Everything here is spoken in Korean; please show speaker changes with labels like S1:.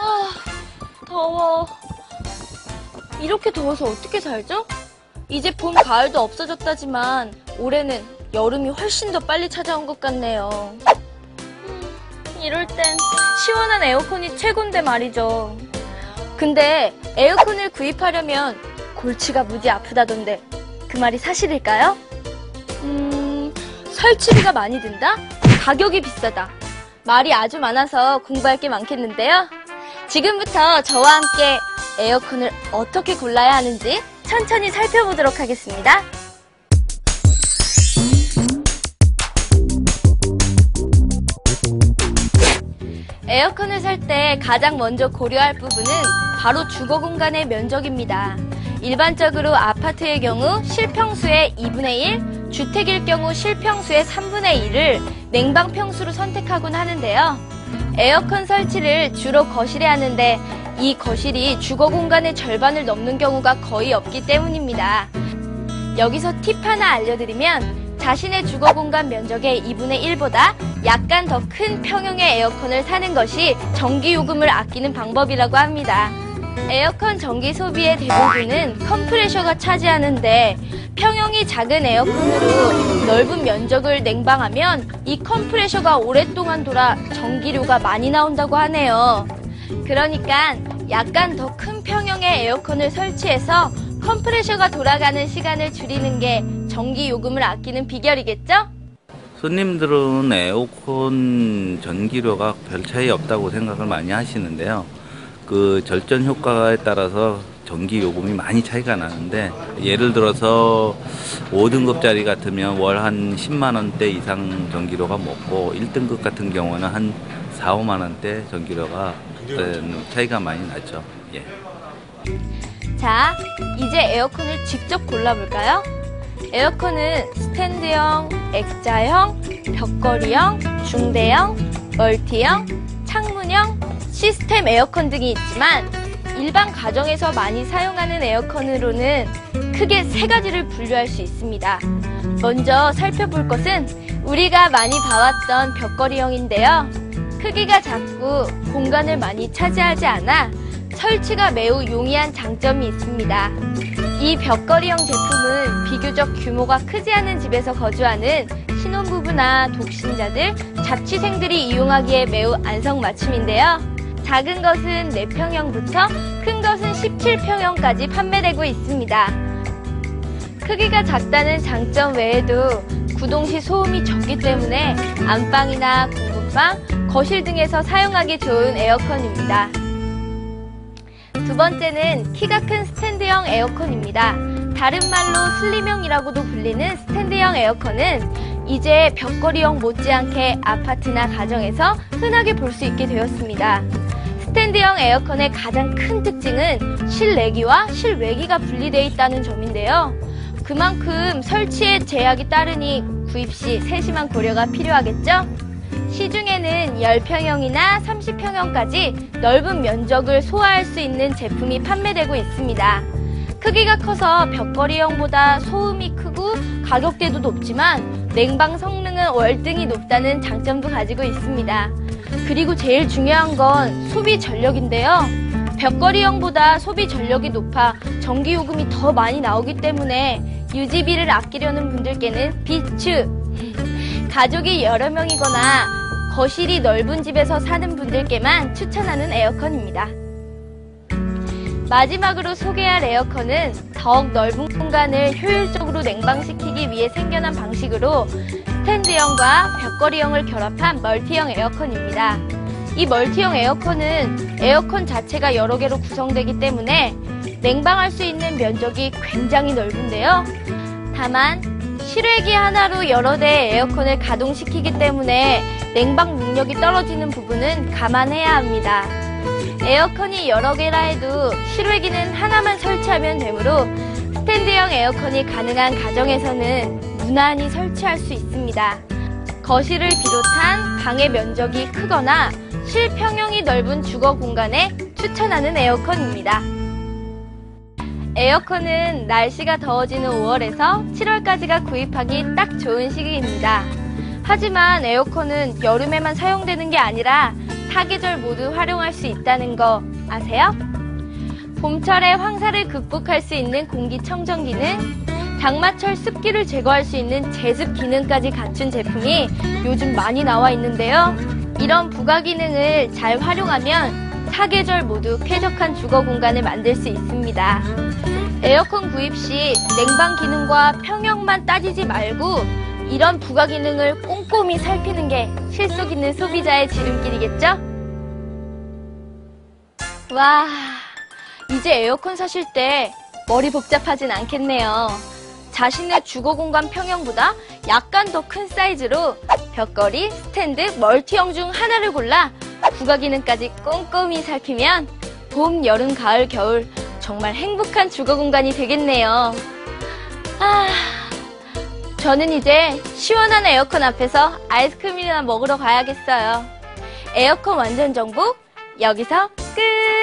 S1: 아, 더워. 이렇게 더워서 어떻게 살죠? 이제 봄, 가을도 없어졌다지만 올해는 여름이 훨씬 더 빨리 찾아온 것 같네요. 음, 이럴 땐 시원한 에어컨이 최곤데 말이죠. 근데 에어컨을 구입하려면 골치가 무지 아프다던데 그 말이 사실일까요? 음, 설치비가 많이 든다? 가격이 비싸다. 말이 아주 많아서 공부할 게 많겠는데요. 지금부터 저와 함께 에어컨을 어떻게 골라야 하는지 천천히 살펴보도록 하겠습니다. 에어컨을 살 때 가장 먼저 고려할 부분은 바로 주거 공간의 면적입니다. 일반적으로 아파트의 경우 실평수의 2분의 1, 주택일 경우 실평수의 3분의 1을 냉방 평수로 선택하곤 하는데요. 에어컨 설치를 주로 거실에 하는데 이 거실이 주거 공간의 절반을 넘는 경우가 거의 없기 때문입니다. 여기서 팁 하나 알려드리면 자신의 주거 공간 면적의 2분의 1보다 약간 더 큰 평형의 에어컨을 사는 것이 전기 요금을 아끼는 방법이라고 합니다. 에어컨 전기 소비의 대부분은 컴프레셔가 차지하는데 평형이 작은 에어컨으로 넓은 면적을 냉방하면 이 컴프레셔가 오랫동안 돌아 전기료가 많이 나온다고 하네요. 그러니까 약간 더 큰 평형의 에어컨을 설치해서 컴프레셔가 돌아가는 시간을 줄이는 게 전기 요금을 아끼는 비결이겠죠?
S2: 손님들은 에어컨 전기료가 별 차이 없다고 생각을 많이 하시는데요. 그 절전 효과에 따라서 전기 요금이 많이 차이가 나는데 예를 들어서 5등급짜리 같으면 월 한 10만 원대 이상 전기료가 먹고 1등급 같은 경우는 한 4, 5만 원대 전기료가 차이가 많이 나죠. 예.
S1: 자, 이제 에어컨을 직접 골라볼까요? 에어컨은 스탠드형, X자형, 벽걸이형, 중대형, 멀티형, 창문형, 시스템 에어컨 등이 있지만 일반 가정에서 많이 사용하는 에어컨으로는 크게 세 가지를 분류할 수 있습니다. 먼저 살펴볼 것은 우리가 많이 봐왔던 벽걸이형인데요. 크기가 작고 공간을 많이 차지하지 않아 설치가 매우 용이한 장점이 있습니다. 이 벽걸이형 제품은 비교적 규모가 크지 않은 집에서 거주하는 신혼부부나 독신자들, 자취생들이 이용하기에 매우 안성맞춤인데요. 작은 것은 4평형부터 큰 것은 17평형까지 판매되고 있습니다. 크기가 작다는 장점 외에도 구동 시 소음이 적기 때문에 안방이나 공부방, 거실 등에서 사용하기 좋은 에어컨입니다. 두 번째는 키가 큰 스탠드형 에어컨입니다. 다른 말로 슬림형이라고도 불리는 스탠드형 에어컨은 이제 벽걸이형 못지않게 아파트나 가정에서 흔하게 볼 수 있게 되었습니다. 스탠드형 에어컨의 가장 큰 특징은 실내기와 실외기가 분리되어 있다는 점인데요. 그만큼 설치에 제약이 따르니 구입 시 세심한 고려가 필요하겠죠? 시중에는 10평형이나 30평형까지 넓은 면적을 소화할 수 있는 제품이 판매되고 있습니다. 크기가 커서 벽걸이형보다 소음이 크고 가격대도 높지만 냉방 성능은 월등히 높다는 장점도 가지고 있습니다. 그리고 제일 중요한 건 소비 전력인데요. 벽걸이형보다 소비 전력이 높아 전기 요금이 더 많이 나오기 때문에 유지비를 아끼려는 분들께는 비추! 가족이 여러 명이거나 거실이 넓은 집에서 사는 분들께만 추천하는 에어컨입니다. 마지막으로 소개할 에어컨은 더욱 넓은 공간을 효율적으로 냉방시키기 위해 생겨난 방식으로 스탠드형과 벽걸이형을 결합한 멀티형 에어컨입니다. 이 멀티형 에어컨은 에어컨 자체가 여러 개로 구성되기 때문에 냉방할 수 있는 면적이 굉장히 넓은데요. 다만 실외기 하나로 여러 대의 에어컨을 가동시키기 때문에 냉방 능력이 떨어지는 부분은 감안해야 합니다. 에어컨이 여러 개라 해도 실외기는 하나만 설치하면 되므로 스탠드형 에어컨이 가능한 가정에서는 무난히 설치할 수 있습니다. 거실을 비롯한 방의 면적이 크거나 실평형이 넓은 주거 공간에 추천하는 에어컨입니다. 에어컨은 날씨가 더워지는 5월에서 7월까지가 구입하기 딱 좋은 시기입니다. 하지만 에어컨은 여름에만 사용되는 게 아니라 사계절 모두 활용할 수 있다는 거 아세요? 봄철에 황사를 극복할 수 있는 공기청정기는 장마철 습기를 제거할 수 있는 제습 기능까지 갖춘 제품이 요즘 많이 나와 있는데요. 이런 부가 기능을 잘 활용하면 사계절 모두 쾌적한 주거 공간을 만들 수 있습니다. 에어컨 구입 시 냉방 기능과 평형만 따지지 말고 이런 부가 기능을 꼼꼼히 살피는 게 실속 있는 소비자의 지름길이겠죠? 와, 이제 에어컨 사실 때 머리 복잡하진 않겠네요. 자신의 주거 공간 평형보다 약간 더 큰 사이즈로 벽걸이, 스탠드, 멀티형 중 하나를 골라 부가 기능까지 꼼꼼히 살피면 봄, 여름, 가을, 겨울 정말 행복한 주거 공간이 되겠네요. 아, 저는 이제 시원한 에어컨 앞에서 아이스크림이나 먹으러 가야겠어요. 에어컨 완전 정복 여기서 끝!